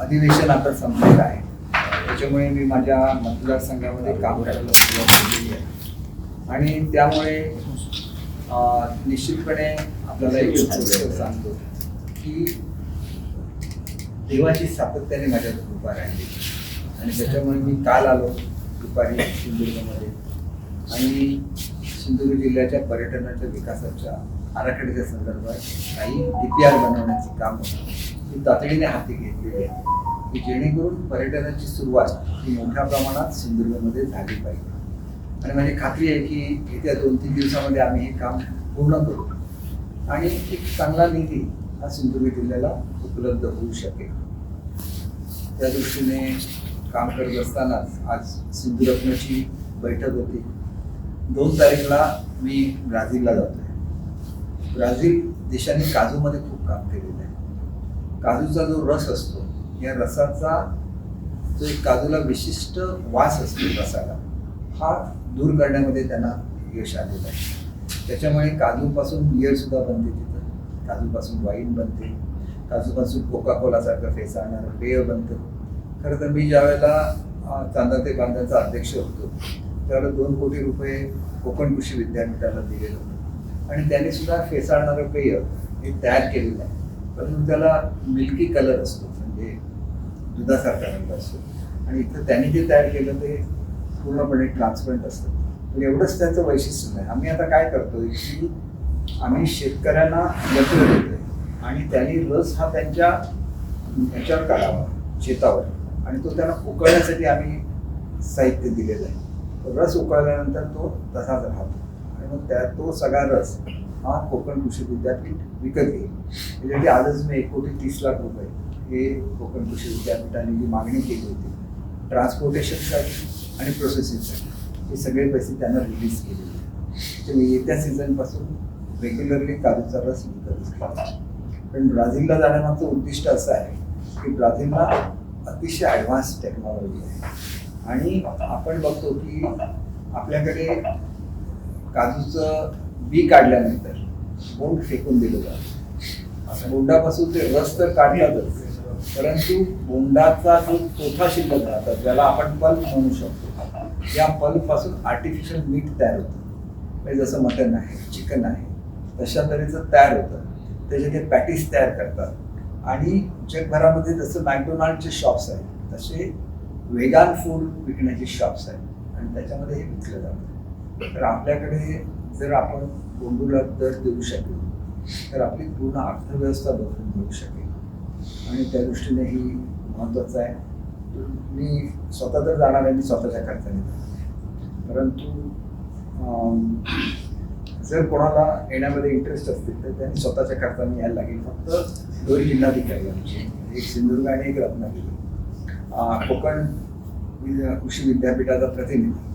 अधिवेशन आता संपलेलं आहे. त्याच्यामुळे मी माझ्या मतदारसंघामध्ये काम करायला सुरुवात केलेली आहे. आणि त्यामुळे निश्चितपणे आपल्याला एक सांगतो की देवाची सातत्याने माझ्या कृपा राहिली. आणि त्याच्यामुळे मी काल आलो दुपारी सिंधुदुर्गमध्ये. आणि सिंधुदुर्ग जिल्ह्याच्या पर्यटनाच्या विकासाच्या आराखड्याच्या संदर्भात काही डी पी आर बनवण्याचे काम मी ती तातडीने हाती घेतलेली आहे. की जेणेकरून पर्यटनाची सुरुवात ही मोठ्या प्रमाणात सिंधुदुर्गमध्ये झाली पाहिजे. आणि माझी खात्री आहे की येत्या दोन तीन दिवसामध्ये आम्ही हे काम पूर्ण करू. आणि एक चांगला निधी हा सिंधुदुर्ग जिल्ह्याला उपलब्ध होऊ शकेल. त्या दृष्टीने काम करत असतानाच आज सिंधुरत्नाची बैठक होती. दोन तारीखला मी ब्राझीलला जातो आहे ब्राझील देशाने काजूमध्ये खूप काम केलेलं आहे. काजूचा जो रस असतो या रसाचा जो एक काजूला विशिष्ट वास असतो रसाला हा दूर करण्यामध्ये त्यांना यश आलेलं आहे. त्याच्यामुळे काजूपासून बियर सुद्धा बनते तिथं. काजूपासून वाईन बनते. काजूपासून कोका कोलासारखं फेसाळणारं पेय बनतं. खरं तर मी ज्यावेळेला चांदा ते बांधाचा अध्यक्ष होतो त्यावेळेला दोन कोटी रुपये कोकण कृषी विद्यापीठाला दिलेलं होतं. आणि त्यांनी सुद्धा फेसाळणारं पेय हे तयार केलेलं आहे. परंतु त्याला मिल्की कलर असतो. म्हणजे दुधासारखा रंग असतो. आणि इथं त्यांनी जे तयार केलं ते पूर्णपणे ट्रान्सपरंट असतं. पण एवढंच त्याचं वैशिष्ट्य नाही. आम्ही आता काय करतोय की आम्ही शेतकऱ्यांना यंत्र देतोय. आणि त्यांनी रस हा त्यांच्या ह्याच्यावर काढावा शेतावर. आणि तो त्यांना उकळण्यासाठी आम्ही साहित्य दिलेलं आहे. रस उकळल्यानंतर तो तसाच राहतो. आणि मग त्या तो सगळा रस हा कोकण कृषी विद्यापीठ विकत घेईल. त्याच्यासाठी आजच मी एक कोटी तीस लाख रुपये हे कोकण कृषी विद्यापीठाने जी मागणी केली होती ट्रान्सपोर्टेशनसाठी आणि प्रोसेसिंगसाठी हे सगळे पैसे त्यांना रिलीज केले होते. त्यामुळे येत्या सीझनपासून रेग्युलरली काजूचा रस विकतच घ्यावा पण ब्राझीलला जाण्यामागचं उद्दिष्ट असं आहे की ब्राझीलला अतिशय ॲडव्हान्स टेक्नॉलॉजी आहे. आणि आपण बघतो की आपल्याकडे काजूचं बी काढल्यानंतर बोंड फेकून दिलं जातं. बोंडापासून ते रस तर काढतातच परंतु बोंडाचा जो चोथा शिल्लक राहतात ज्याला आपण पल्प म्हणू शकतो. या पल्पपासून आर्टिफिशियल मीठ तयार होतं. म्हणजे जसं मटन आहे चिकन आहे तशा तऱ्हेचं तयार होतं. त्याचे ते पॅटीस तयार करतात. आणि जगभरामध्ये जसं मॅकडोनाल्डचे शॉप्स आहेत तसे वेगान फूड विकण्याचे शॉप्स आहेत. आणि त्याच्यामध्ये हे विकलं जातं. तर आपल्याकडे जर आपण बोंडूला दर देऊ शकलो. तर आपली पूर्ण अर्थव्यवस्था बदलून घेऊ शकेल. आणि त्या दृष्टीने ही महत्त्वाचं आहे. मी स्वतः तर जाणार आहे मी स्वतःच्या खर्चाने परंतु जर कोणाला येण्यामध्ये इंटरेस्ट असतील तर त्यांनी स्वतःच्या खर्चाने यायला लागेल. फक्त दोन जिल्हाधिकारी आमचे. एक सिंधुदुर्ग आणि एक रत्नागिरी. कोकण कृषी विद्यापीठाचा प्रतिनिधी.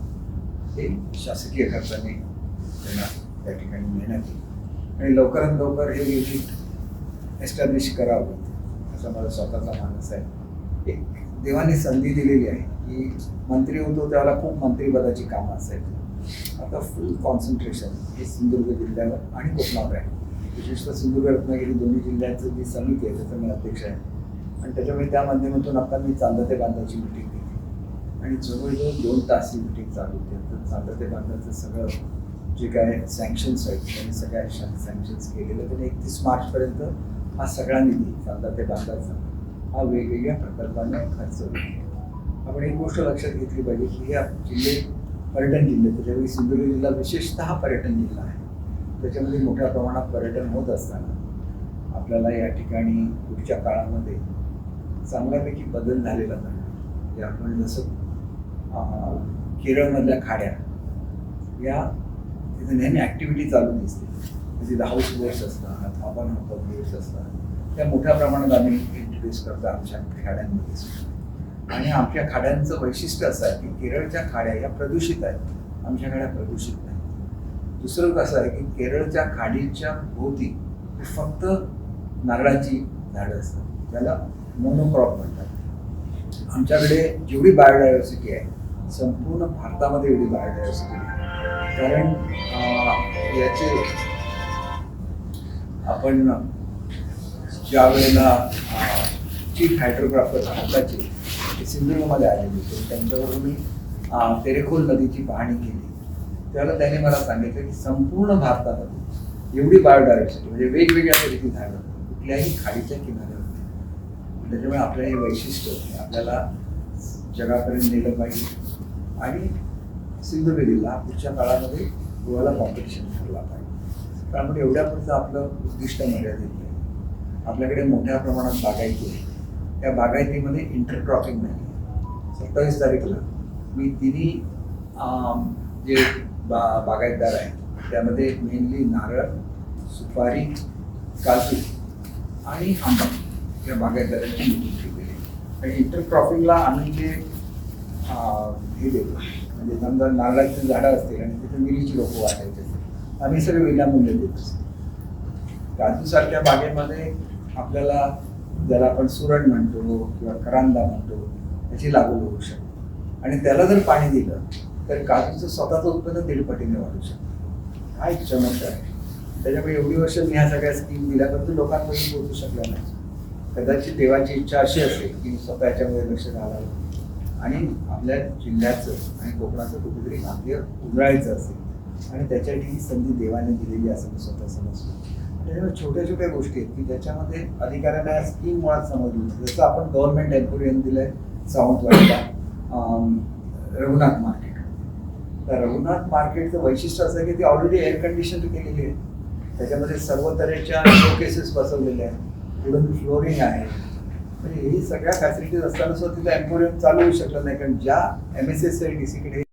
हे शासकीय खर्चाने त्यांना त्या ठिकाणी नेण्यात येईल. आणि लवकरात लवकर हे युनिट एस्टॅब्लिश करावं. असा माझा स्वतःचा मानस आहे. एक देवाने संधी दिलेली आहे की मंत्री होतो त्यावेळेला खूप मंत्रिपदाची कामं असायची. आता फुल कॉन्सन्ट्रेशन हे सिंधुदुर्ग जिल्ह्यावर आणि कोकणावर आहे. विशेषतः सिंधुदुर्ग रत्नागिरी दोन्ही जिल्ह्यांचं जी समिती आहे त्याचं मी अध्यक्ष आहे. आणि त्याच्यामुळे त्या माध्यमातून आता मी चांदा ते बांधाची मिटिंग घेतली. आणि जवळजवळ दोन तास ही मिटिंग चालू होती. तर चांदा ते बांधाचं सगळं जे काय सँक्शन्स आहेत त्यांनी सगळ्या सँक्शन्स केलेलं. त्यांनी एकतीस मार्चपर्यंत हा सगळा निधी चांदा ते बांधाचा हा वेगवेगळ्या प्रकल्पाने खर्च होतो. आपण एक गोष्ट लक्षात घेतली पाहिजे की हे जिल्हे पर्यटन जिल्हे त्याच्यावेळी सिंधुदुर्ग जिल्हा विशेषतः पर्यटन जिल्हा आहे. त्याच्यामध्ये मोठ्या प्रमाणात पर्यटन होत असताना आपल्याला या ठिकाणी पुढच्या काळामध्ये चांगल्यापैकी बदल झालेला जाणार जे आपण जसं केरळमधल्या खाड्या या तिथे नेहमी ॲक्टिव्हिटी चालू दिसते. तिथे हाऊस बोट्स असतात आपण बोट्स असतात त्या मोठ्या प्रमाणात आम्ही इंट्रोड्यूस करतो आमच्या खाड्यांमध्ये. सुद्धा आणि आमच्या खाड्यांचं वैशिष्ट्य असं आहे की केरळच्या खाड्या या प्रदूषित आहेत. आमच्या खाड्या प्रदूषित नाही दुसरं कसं आहे की केरळच्या खाडीच्या भोवती फक्त नारळाची झाडं असतात. त्याला मोनोक्रॉप म्हणतात. आमच्याकडे जेवढी बायोडायव्हर्सिटी आहे संपूर्ण भारतामध्ये एवढी बायोडायव्हर्सिटी आहे कारण याचे आपण ज्या वेळेला चीफ हायड्रोग्राफर भारताचे सिंधुदुर्गमध्ये आलेले होते. त्यांच्याबरोबर मी तेरेखोल नदीची पाहणी केली. त्यावेळेला त्याने मला सांगितलं की संपूर्ण भारतामध्ये एवढी बायोडायव्हर्सिटी म्हणजे वेगवेगळ्या तऱ्हेची झाडं कुठल्याही खाडीच्या किनाऱ्यावर नाही. त्याच्यामुळे आपलं हे वैशिष्ट्य होते. आपल्याला जगापर्यंत नेलं पाहिजे. आणि सिंधुदुर्ग जिल्हा पुढच्या काळामध्ये गोव्याला कॉम्पिटिशन ठरला पाहिजे. त्यामुळे एवढ्यापुरतं आपलं उद्दिष्ट मर्यादित नाही. आपल्याकडे मोठ्या प्रमाणात बागायती आहे. त्या बागायतीमध्ये इंटरक्रॉपिंग नाही. सत्तावीस तारीखला मी तिन्ही जे बा बागायतदार आहेत त्यामध्ये मेनली नारळ सुपारी काजू आणि आंबा या बागायतदारांची निवडणूक केलेली आणि इंटरक्रॉपिंगला आम्ही जे हे देतो म्हणजे समजा नारळाची झाडं असतील आणि तिथे मिरीची रोपं वाटायची असतील आम्ही सगळे विनामूल्य देत असतो. काजूसारख्या बागेमध्ये आपल्याला ज्याला आपण सुरण म्हणतो किंवा करांदा म्हणतो त्याची लागवड होऊ शकते. आणि त्याला जर पाणी दिलं तर काजूचं स्वतःचं उत्पन्न दीडपटीने वाढू शकतं. हा एक चमत्कार आहे. त्याच्यामुळे एवढी वर्ष मी ह्या सगळ्या स्कीम दिल्या परंतु लोकांपर्यंत पोहोचू शकल्या नाही. कदाचित देवाची इच्छा अशी असेल की स्वतः याच्यामध्ये लक्ष घालावं. आणि आपल्या जिल्ह्याचं आणि कोकणाचं कुठेतरी भाग्य उजळायचं असेल. आणि त्याच्यासाठी ही संधी देवाने दिलेली असं मी स्वतः समजतो. त्याच्यामुळे छोट्या छोट्या गोष्टी आहेत की ज्याच्यामध्ये अधिकाऱ्यांना या स्कीम मुळात समजली जसं आपण गव्हर्नमेंट एम्पोरियम दिलंय सावंतवाडीला रघुनाथ मार्केट तर रघुनाथ मार्केटचं वैशिष्ट्य असं आहे की ती ऑलरेडी एअर कंडिशन केलेली आहे. त्याच्यामध्ये सर्व तऱ्हेच्या शोकेसेस बसवलेल्या आहेत. वुडन फ्लोरिंग आहे. म्हणजे ही सगळ्या फॅसिलिटीज असताना सुद्धा तिथं एम्पोरियम चालू होऊ शकलं नाही. कारण ज्या एम एस एस डी सीकडे